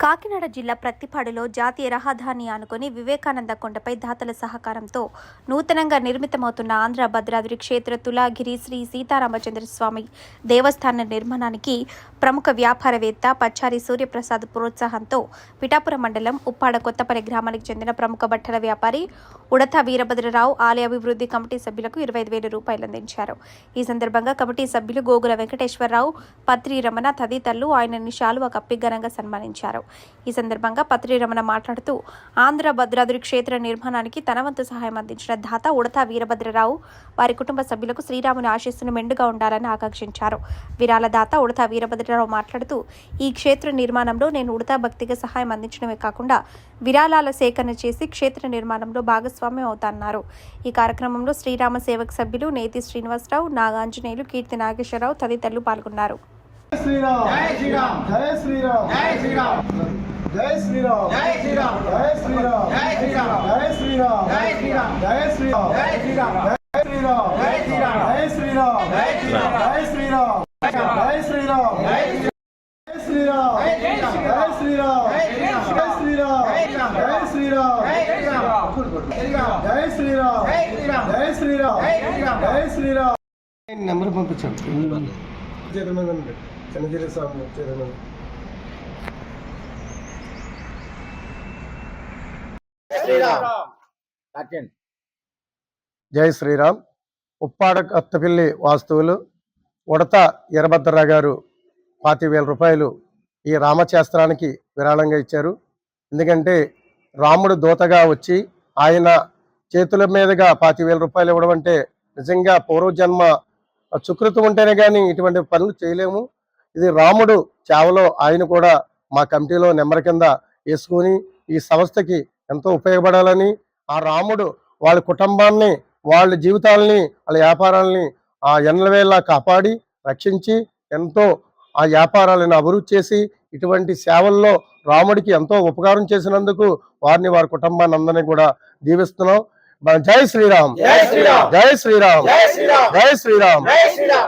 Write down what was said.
కాకినాడ జిల్లా ప్రత్తిపాడులో జాతీయ రహదారిని ఆనుకొని వివేకానంద కొండపై దాతల సహకారంతో నూతనంగా నిర్మితమవుతున్న ఆంధ్ర భద్రాద్రి క్షేత్ర తులాగిరి శ్రీ సీతారామచంద్ర స్వామి దేవస్థాన నిర్మాణానికి ప్రముఖ వ్యాపారవేత్త పచ్చారి సూర్యప్రసాద్ ప్రోత్సాహంతో పిఠాపురం మండలం ఉప్పాడ కొత్తపల్లి గ్రామానికి చెందిన ప్రముఖ బట్టల వ్యాపారి ఉడత వీరభద్రరావు ఆలయ అభివృద్ధి కమిటీ సభ్యులకు ఇరవై ఐదు వేల రూపాయలు అందించారు. ఈ సందర్భంగా కమిటీ సభ్యులు గోగుల వెంకటేశ్వరరావు పత్రి రమణ తదితరులు ఆయనని శాలువ కప్పి ఘనంగా సన్మానించారు. ఈ సందర్భంగా పత్రి రమణ మాట్లాడుతూ ఆంధ్ర భద్రాద్రి క్షేత్ర నిర్మాణానికి తనవంతు సహాయం అందించిన దాత ఉడతా వీరభద్రరావు వారి కుటుంబ సభ్యులకు శ్రీరాముని ఆశీస్సును మెండుగా ఉండాలని ఆకాంక్షించారు. విరాళ దాత ఉడతా వీరభద్రరావు మాట్లాడుతూ ఈ క్షేత్ర నిర్మాణంలో నేను ఉడతా భక్తిగా సహాయం అందించడమే కాకుండా విరాళాల సేకరణ చేసి క్షేత్ర నిర్మాణంలో భాగస్వామ్యం అవుతాన్నారు ఈ కార్యక్రమంలో శ్రీరామ సేవక సభ్యులు నేతి శ్రీనివాసరావు నాగాంజనేయులు కీర్తి నాగేశ్వరరావు తదితరులు పాల్గొన్నారు. శ్రీరామ్ జై శ్రీరామ్ జై శ్రీరామ్ జై శ్రీరామ్ జై శ్రీరామ్ జై శ్రీరామ్ జై శ్రీరామ్ జై శ్రీరామ్ జై శ్రీరామ్ జై శ్రీరామ్ జై శ్రీరామ్ జై శ్రీరామ్ జై శ్రీరామ్ జై శ్రీరామ్ జై శ్రీరామ్ జై శ్రీరామ్ జై శ్రీరామ్ జై శ్రీరామ్ జై జై శ్రీరామ్ జై శ్రీరామ్ జై శ్రీరామ్ జై శ్రీరామ్ జై శ్రీరామ్ జై శ్రీరామ్ జై శ్రీరామ్ జై శ్రీరామ్ జై శ్రీరామ్ జై శ్రీరామ్ జై శ్రీరామ్ నెంబర్ పంపించాను చేతుల మీద ఉంది చిన్నగిరి స్వామి జై శ్రీరామ్. ఉప్పాడ కొత్తపల్లి వాస్తువులు. ఉడత ఈరభద్రరావు గారు పాతి వేల రూపాయలు ఈ రామశాస్త్రానికి విరాళంగా ఇచ్చారు. ఎందుకంటే రాముడు దూతగా వచ్చి ఆయన చేతుల మీదుగా పాతి వేల రూపాయలు ఇవ్వడం అంటే నిజంగా పూర్వజన్మ సుకృతం ఉంటేనే కానీ ఇటువంటి పనులు చేయలేము. ఇది రాముడు చావలో ఆయన కూడా మా కమిటీలో నెంబర్ కింద వేసుకుని ఈ సంస్థకి ఎంతో ఉపయోగపడాలని ఆ రాముడు వాళ్ళ కుటుంబాన్ని వాళ్ళ జీవితాలని వాళ్ళ వ్యాపారాలని ఆ ఎన్నవేళ కాపాడి రక్షించి ఎంతో ఆ వ్యాపారాలను అభివృద్ధి చేసి ఇటువంటి సేవల్లో రాముడికి ఎంతో ఉపకారం చేసినందుకు వారిని వారి కుటుంబాన్ని అందరినీ కూడా దీవిస్తున్నాం. జై శ్రీరామ్. జై శ్రీరామ్. జై శ్రీరామ్. జై శ్రీరామ్.